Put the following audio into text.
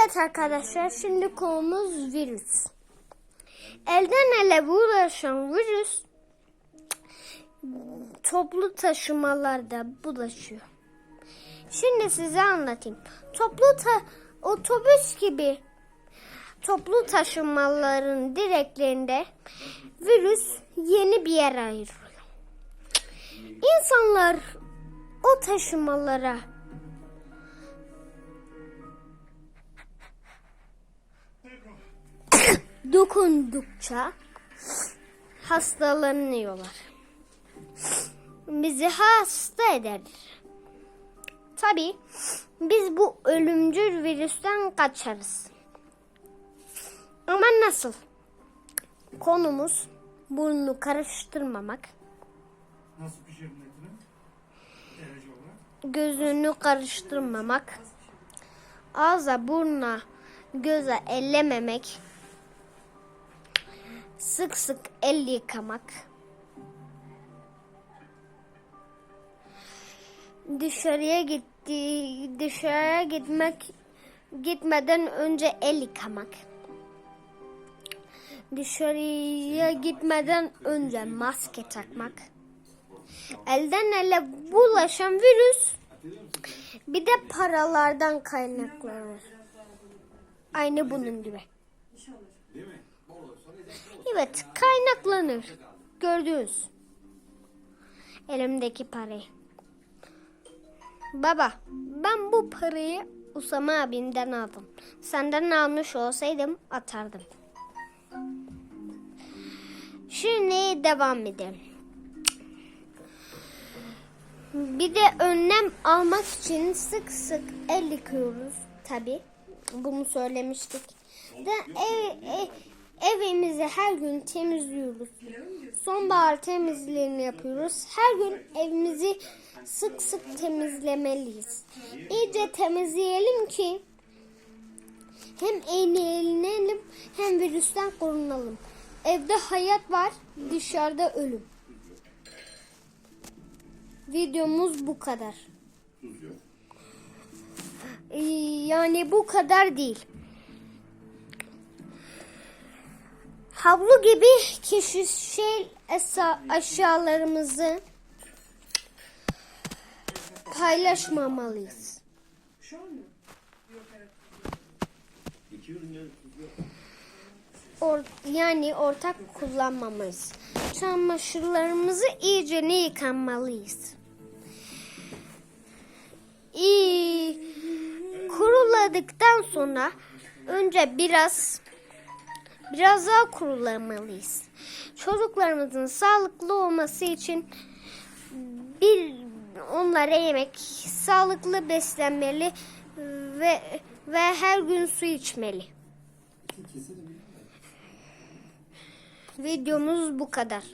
Evet arkadaşlar şimdi konumuz virüs. Elden ele bulaşan virüs toplu taşımalarda bulaşıyor. Şimdi size anlatayım. Toplu ta otobüs gibi toplu taşımaların direklerinde virüs yeni bir yer ayırıyor. İnsanlar o taşımalara dokundukça hastalanıyorlar. Bizi hasta eder. Tabi biz bu ölümcül virüsten kaçarız. Ama nasıl? Konumuz burnunu karıştırmamak, Nasıl? Derece olarak. gözünü karıştırmamak, ağza, burna, göze ellememek, sık sık el yıkamak, dışarıya gitti, dışarıya gitmek gitmeden önce el yıkamak. Dışarıya gitmeden önce maske takmak. Elden ele bulaşan virüs bir de paralardan kaynaklanır. Aynı bunun gibi. Evet kaynaklanır. Gördünüz. Elimdeki parayı. Baba ben bu parayı Usama abimden aldım. Senden almış olsaydım atardım. Şimdi devam edelim. Bir de önlem almak için sık sık el yıkıyoruz tabi. Bunu söylemiştik. De ev, ev, evimizi her gün temizliyoruz. Sonbahar temizliğini yapıyoruz. Her gün evimizi sık sık temizlemeliyiz. İyice temizleyelim ki hem eğlenelim hem virüsten korunalım. Evde hayat var, dışarıda ölüm. Videomuz bu kadar. Ee, Yani bu kadar değil. Havlu gibi kişisel esa- eşyalarımızı paylaşmamalıyız. Or- yani ortak kullanmamalıyız. Çamaşırlarımızı iyice ne yıkanmalıyız. İyi kuruladıktan sonra önce biraz biraz daha kurulamalıyız. Çocuklarımızın sağlıklı olması için bir onlara yemek, sağlıklı beslenmeli ve ve her gün su içmeli. Videomuz bu kadar.